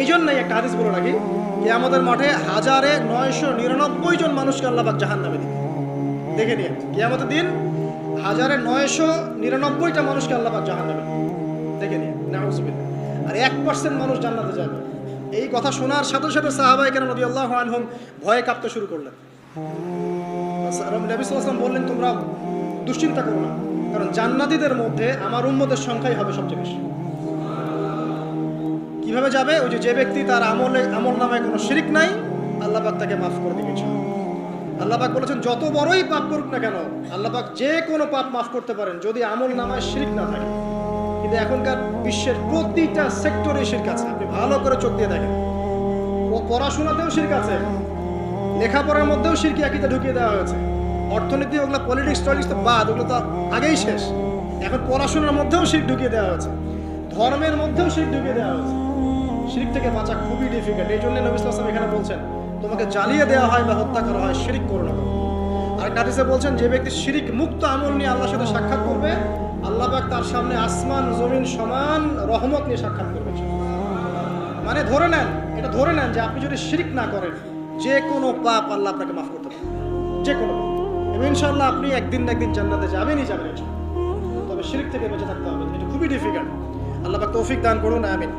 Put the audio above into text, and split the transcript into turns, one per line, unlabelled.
এই জন্যই একটা হাদিস বলে রাখি যে আমাদের মাঠে হাজারে নয়শো নিরানব্বই জন মানুষকে আল্লাহবাক জাহান নামে দিবে দেখে নিয়ে কেয়ামতের দিন হাজারে নয়শো নিরানব্বইটা মানুষকে আল্লাহবাক জাহান নামে দেখে নিয়ে আর এক পার্সেন্ট মানুষ জান্নাতে যাবে। এই কথা শোনার সাথে সাথে সাহাবাই কেন নদী আল্লাহ আনহুম ভয়ে কাঁপতে শুরু করলেন। নবী সাল্লাম বললেন, তোমরা দুশ্চিন্তা করো না, কারণ জান্নাতীদের মধ্যে আমার উম্মতের সংখ্যাই হবে সবচেয়ে বেশি। কীভাবে যাবে? ওই যে যে ব্যক্তি তার আমলে আমল নামায় কোনো শিরিক নাই, আল্লাহ পাক তাকে মাফ করে দিবে আল্লাহ পাক বলেছেন, যত বড়ই পাপ করুক না কেন, আল্লাহ পাক যে কোনো পাপ মাফ করতে পারেন, যদি আমল নামায় শিরিক না থাকে। কিন্তু এখনকার বিশ্বের প্রতিটা সেক্টরে শিরক আছে। আপনি ভালো করে চোখ দিয়ে দেখেন। ও পড়াশোনাতেও শিরক আছে। লেখাপড়ার মধ্যেও শিরকি আকিতে ঢুকিয়ে দেওয়া হয়েছে। অর্থনীতি, ওগুলো পলিটিক্স টলিক্স তো বাদ, ওগুলো তো আগেই শেষ। এখন পড়াশোনার মধ্যেও শির ঢুকিয়ে দেওয়া হয়েছে। ধর্মের মধ্যেও শির ঢুকিয়ে দেওয়া হয়েছে। শিরিক থেকে বাঁচা খুবই ডিফিকাল্ট এই জন্য নবী ইসলাম এখানে বলছেন, তোমাকে জ্বালিয়ে দেওয়া হয় বা হত্যা করা হয়, শিরিক করো না। আর নাদিসে বলছেন, যে ব্যক্তি শিরিক মুক্ত আমল নিয়ে আল্লাহর সাথে সাক্ষাৎ করবে, আল্লাহ পাক তার সামনে আসমান, জমিন সমান রহমত নিয়ে সাক্ষাৎ করবে। মানে ধরে নেন, এটা ধরে নেন যে আপনি যদি শিরিক না করেন, যে কোনো পাপ আল্লাহ আপনাকে মাফ করতে পারে যে কোনো পাপ। এবং ইনশাআল্লাহ আপনি একদিন না একদিন জান্নাতে যাবেনই যাবেন তবে শিরিক থেকে বেঁচে থাকতে হবে, এটা খুবই ডিফিকাল্ট আল্লাহ পাক তৌফিক দান করুন, আমিন।